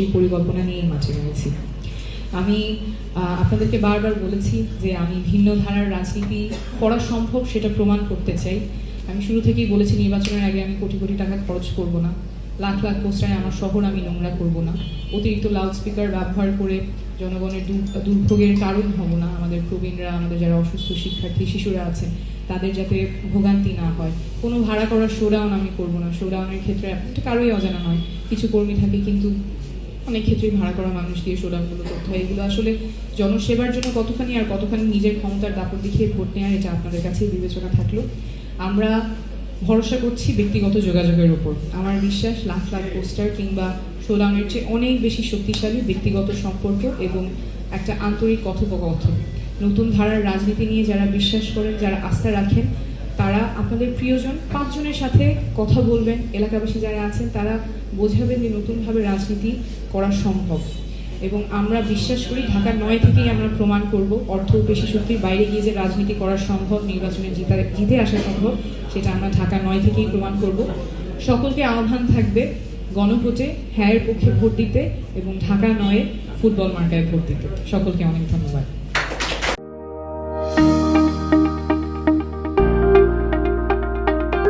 সেই পরিকল্পনা নিয়েই মাঠে নেমেছি। আমি আপনাদেরকে বারবার বলেছি যে আমি ভিন্ন ধারার রাজনীতি করা সম্ভব সেটা প্রমাণ করতে চাই। আমি শুরু থেকেই বলেছি নির্বাচনের আগে আমি কোটি কোটি টাকা খরচ করব না। লাখ লাখ পোস্টারে আমার শহর আমি নোংরা করব না। অতিরিক্ত লাউড স্পিকার ব্যবহার করে জনগণের দুর- দুর্ভোগের কারণ হব না। আমাদের প্রবীণরা, আমাদের যারা অসুস্থ শিক্ষার্থী, শিশুরা আছেন তাদের যাতে ভোগান্তি না হয়। কোনো ভাড়া করার শোডাউন আমি করব না। শোডাউনের ক্ষেত্রে এটা কারোই অজানা নয়। কিছু কর্মী থাকে কিন্তু অনেক ক্ষেত্রেই ভাড়া করা মানুষ দিয়ে শোডাউনগুলো করতে হয়। এগুলো আসলে জনসেবার জন্য কতখানি আর কতখানি নিজের ক্ষমতার দাপট দেখিয়ে ভোট নেওয়ার এটা আপনাদের কাছেই বিবেচনা থাকল। আমরা ভরসা করছি ব্যক্তিগত যোগাযোগের উপর। আমার বিশ্বাস, লাখ লাখ পোস্টার কিংবা শোডাউনের চেয়ে অনেক বেশি শক্তিশালী ব্যক্তিগত সম্পর্ক এবং একটা আন্তরিক কথোপকথন। নতুন ধারার রাজনীতি নিয়ে যারা বিশ্বাস করেন, যারা আস্থা রাখেন তারা আপনাদের প্রিয়জন, পাঁচজনের সাথে কথা বলবেন, এলাকাবাসী যারা আছেন, তারা বোঝাবেন যে নতুনভাবে রাজনীতি করা সম্ভব। এবং আমরা বিশ্বাস করি ঢাকা নয় থেকেই আমরা প্রমাণ করব অর্থ পেশি শক্তির বাইরে গিয়ে যে রাজনীতি করা সম্ভব, নির্বাচনে জিতা, জিতে আসা সম্ভব, সেটা আমরা ঢাকা নয় থেকেই প্রমাণ করব। সকলকে আহ্বান থাকবে গণভোটে হ্যায়ের পক্ষে ভোট দিতে এবং ঢাকা নয়ে ফুটবল মার্কায় ভোট দিতে। সকলকে অনেক ধন্যবাদ।